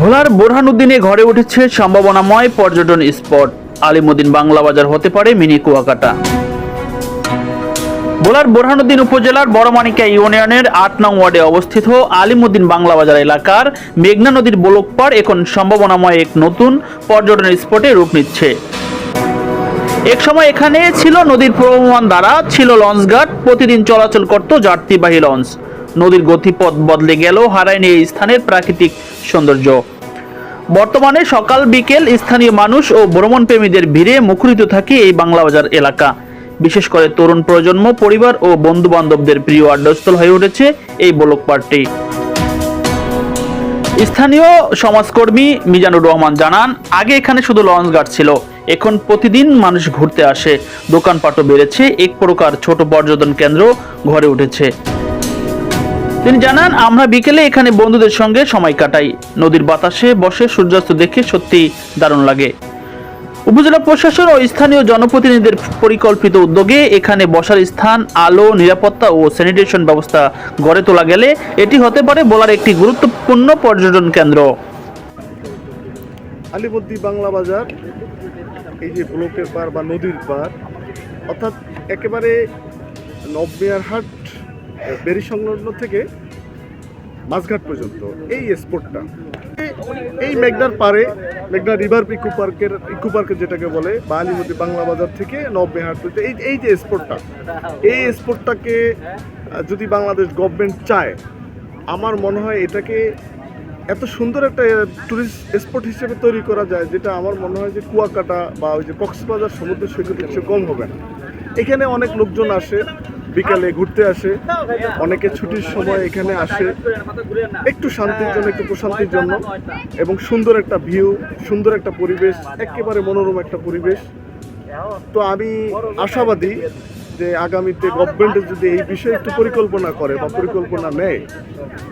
ভোলার বোরহানুদ্দিনে ঘরে উঠেছে সম্ভাবনাময় পর্যটন স্পট। আলিমুদ্দিন বাংলা বাজার হতে পারে মিনি কুয়াকাটা। ভোলার বোরহানুদ্দিন উপজেলার বড়মানিকা ইউনিয়নের আট নং ওয়ার্ডে অবস্থিত আলিমুদ্দিন বাংলা বাজার এলাকার মেঘনা নদীর বোলকপাড় এখন সম্ভাবনাময় এক নতুন পর্যটন স্পটে রূপ নিচ্ছে। এক সময় এখানে ছিল নদীর প্রবহমান দ্বারা ছিল লঞ্চঘাট প্রতিদিন চলাচল করত যাত্রীবাহী লঞ্চ। নদীর গতিপথ বদলে গেল হারায়নি এই স্থানের প্রাকৃতিক সৌন্দর্য। বর্তমানে সকাল বিকেল স্থানীয় মানুষ ও ভ্রমণপ্রেমীদের ভিড়ে মুখরিত থাকে এই বাংলা বাজার এলাকা। বিশেষ করে তরুণ প্রজন্ম, পরিবার ও বন্ধু বান্ধবদের প্রিয় আড্ডাস্থল হয়ে উঠেছে এই বলক পার্কটি। স্থানীয় সমাজকর্মী মিজানুর রহমান জানান, আগে এখানে শুধু লঞ্চ ঘাট ছিল, এখন প্রতিদিন মানুষ ঘুরতে আসে। দোকানপাটও বেড়েছে, এক প্রকার ছোট পর্যটন কেন্দ্র ঘরে উঠেছে। তিনি জানান, আমরা বিকেলে এখানে বন্ধুদের সঙ্গে সময় কাটাই। নদীর বাতাসে বসে সূর্যাস্ত দেখে সত্যি দারুণ লাগে। উপজেলা প্রশাসন ও স্থানীয় জনপ্রতিনিধিদের পরিকল্পিত উদ্যোগে এখানে বসার স্থান, আলো, নিরাপত্তা ও স্যানিটেশন ব্যবস্থা গড়ে তোলা গেলে এটি হতে পারে বলার একটি গুরুত্বপূর্ণ পর্যটন কেন্দ্র। আলিবদ্দি বাংলা বাজার, এই যে ব্লকের পার বা নদীর পার, অর্থাৎ একেবারে নবমেয়ারহাট বেরি সংলগ্ন থেকে মাঝঘাট পর্যন্ত এই স্পটটা। এই- মেঘনার পারে মেঘনা রিভার ইকো পার্কের ইকো পার্কের যেটাকে বলে বা আলিমদ্দি বাংলা বাজার থেকে নবমেহাট পর্যন্ত এই এই যে স্পটটা, এই স্পটটাকে যদি বাংলাদেশ গভর্নমেন্ট চায়, আমার মনে হয় এটাকে এত সুন্দর একটা টুরিস্ট স্পট হিসেবে তৈরি করা যায়, যেটা আমার মনে হয় যে কুয়াকাটা বা ওই যে কক্সবাজার সমুদ্র সৈকত কিছু কম হবে না। এখানে অনেক লোকজন আসে বিকালে ঘুরতে আসে অনেকে ছুটির সময় এখানে আসে একটু শান্তির জন্য একটু প্রশান্তির জন্য এবং সুন্দর একটা ভিউ সুন্দর একটা পরিবেশ একেবারে মনোরম একটা পরিবেশ তো আমি আশাবাদী যে আগামীতে গভর্নমেন্ট যদি এই বিষয়ে একটু পরিকল্পনা করে বা পরিকল্পনা নেয়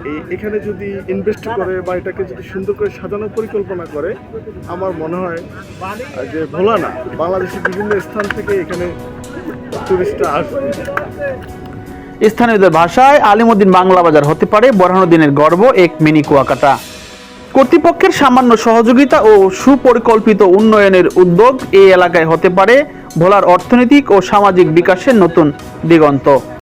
এই এখানে যদি ইনভেস্ট করে বা এটাকে যদি সুন্দর করে সাজানোর পরিকল্পনা করে আমার মনে হয় যে ভোলা না বাংলাদেশের বিভিন্ন স্থান থেকে এখানে স্থানীয়দের ভাষায় আলিমুদ্দিন বাংলা বাজার হতে পারে বরহানুদ্দিনের গর্ব এক মিনি কুয়াকাটা। কর্তৃপক্ষের সামান্য সহযোগিতা ও সুপরিকল্পিত উন্নয়নের উদ্যোগ এই এলাকায় হতে পারে ভোলার অর্থনৈতিক ও সামাজিক বিকাশের নতুন দিগন্ত।